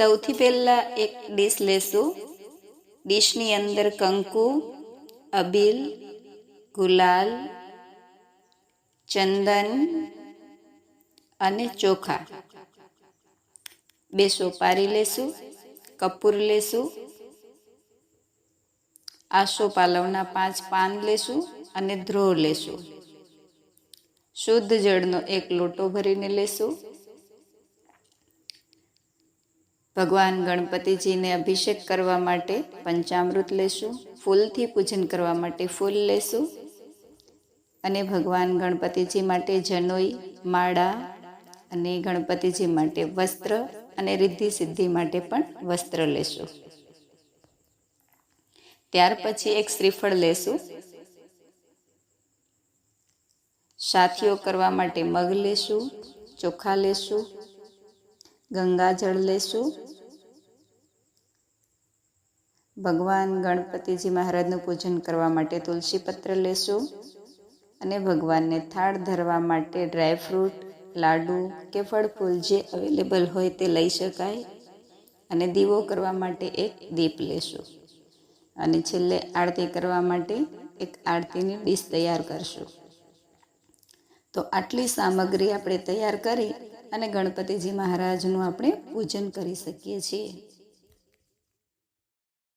સૌથી પહેલાં એક ડીશ લેશું. ડીશની અંદર કંકુ, અબીલ, ગુલાલ, ચંદન અને ચોખા. બે સોપારી લેશું, કપૂર લેશું. આસો પાલવના પાંચ પાન લેશું અને ધ્રો લેશું. શુદ્ધ જળનો એક લોટો ભરીને લેશું. ભગવાન ગણપતિજીને અભિષેક કરવા માટે પંચામૃત લેશું, ફૂલથી પૂજન કરવા માટે ફૂલ લેશું અને ભગવાન ગણપતિજી માટે જનોઈ, માળા અને ગણપતિજી માટે વસ્ત્ર અને રિદ્ધિ સિદ્ધિ માટે પણ વસ્ત્ર લેશું. ત્યાર પછી એક શ્રીફળ લેશું. સાથીઓ કરવા માટે મગ લેશું, ચોખા લેશું, ગંગાજળ લેશું ભગવાન ગણપતિજી મહારાજનું પૂજન કરવા માટે તુલસી પત્ર લેશું અને ભગવાનને થાળ ધરવા માટે ડ્રાયફ્રૂટ લાડુ કે ફળ ફૂલ જે અવેલેબલ હોય તે લઈ શકાય અને દીવો કરવા માટે એક દીપ લેશું. અને છેલ્લે આરતી કરવા માટે એક આરતીની ડીશ તૈયાર કરશું. તો આટલી સામગ્રી આપણે તૈયાર કરી અને ગણપતિજી મહારાજનું આપણે પૂજન કરી શકીએ છીએ.